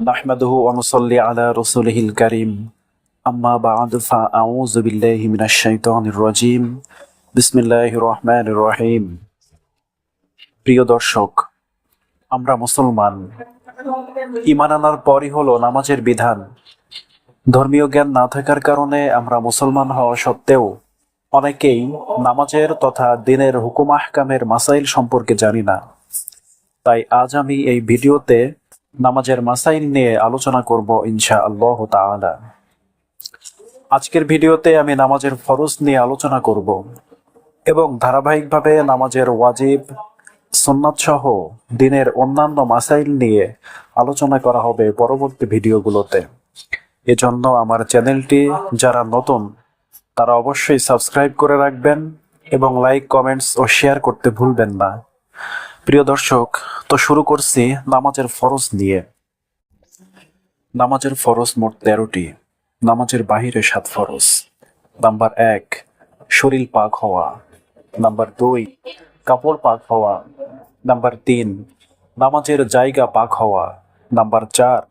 نحمده ونصلي على رسوله الكريم أما بعد فأعوذ بالله من الشيطان الرجيم بسم الله الرحمن الرحيم প্রিয় দর্শক আমরা মুসলমান ইমান আনার পরই হলো নামাজের বিধান ধর্মীয় জ্ঞান না থাকার কারণে আমরা মুসলমান হওয়া সত্ত্বেও অনেকেই নামাজের তথা দিনের হুকুম আহকামের মাসাইল সম্পর্কে জানি না তাই আজ আমি এই ভিডিওতে নামাজের মাসাইল নিয়ে আলোচনা করব ইনশা আল্লাহ তাআলা। আজকের ভিডিওতে আমি নামাজের ফরজ নিয়ে আলোচনা করব এবং ধারাবাহিকভাবে নামাজের ওয়াজিব সুন্নাত সহ দিনের অন্যান্য মাসাইল নিয়ে আলোচনা করা হবে পরবর্তী ভিডিওগুলোতে। এজন্য আমার চ্যানেলটি যারা নতুন, তারা অবশ্যই সাবস্ক্রাইব করে রাখবেন এবং লাইক, কমেন্টস ও শেয়ার করতে ভুলবেন না। প্রিয় দর্শক, তো শুরু করছি নামাজের ফরজ নিয়ে। নামাজের ফরজ মোট তেরোটি, নামাজের বাহিরে সাত ফরজ। নাম্বার এক, শরীর পাক হওয়া। নাম্বার দুই, কাপড় পাক হওয়া। নাম্বার তিন, নামাজের জায়গা পাক হওয়া। নাম্বার চার,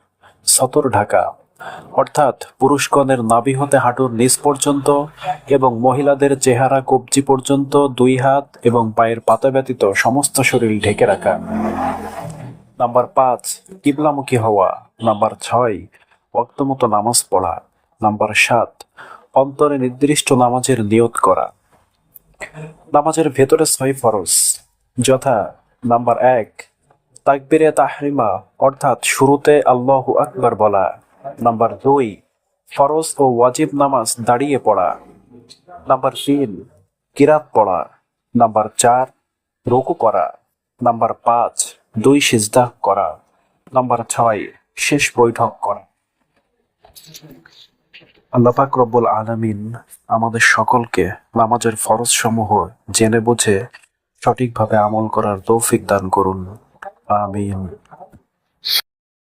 সতর ঢাকা। অর্থাৎ পুরুষগণের নাভি হতে হাঁটুর নিচ পর্যন্ত এবং মহিলাদের চেহারা কবজি পর্যন্ত দুই হাত এবং পায়ের পাতা ব্যতীত সমস্ত শরীর ঢেকে রাখা। নাম্বার পাঁচ, কিবলামুখী হওয়া। নাম্বার ছয়, ওয়াক্তমতো নামাজ পড়া। নাম্বার সাত, অন্তরে নির্দিষ্ট নামাজের নিয়ত করা। নামাজের ভেতরে ছয় ফরজ। যথা, নাম্বার এক, তাকবিরে তাহরিমা, অর্থাৎ শুরুতে আল্লাহ আকবার বলা। নাম্বার দুই, ফরজ ও ওয়াজিব নামাজ দাঁড়িয়ে পড়া। নাম্বার তিন, কিরাত পড়া। নাম্বার চার, রুকু করা। নাম্বার পাঁচ, দুই সিজদা করা। নাম্বার ছয়, শেষ বৈঠক করা। আল্লাহ পাক রব্বুল আলমিন আমাদের সকলকে নামাজের ফরজ সমূহ জেনে বুঝে সঠিকভাবে আমল করার তৌফিক দান করুন। আমিন।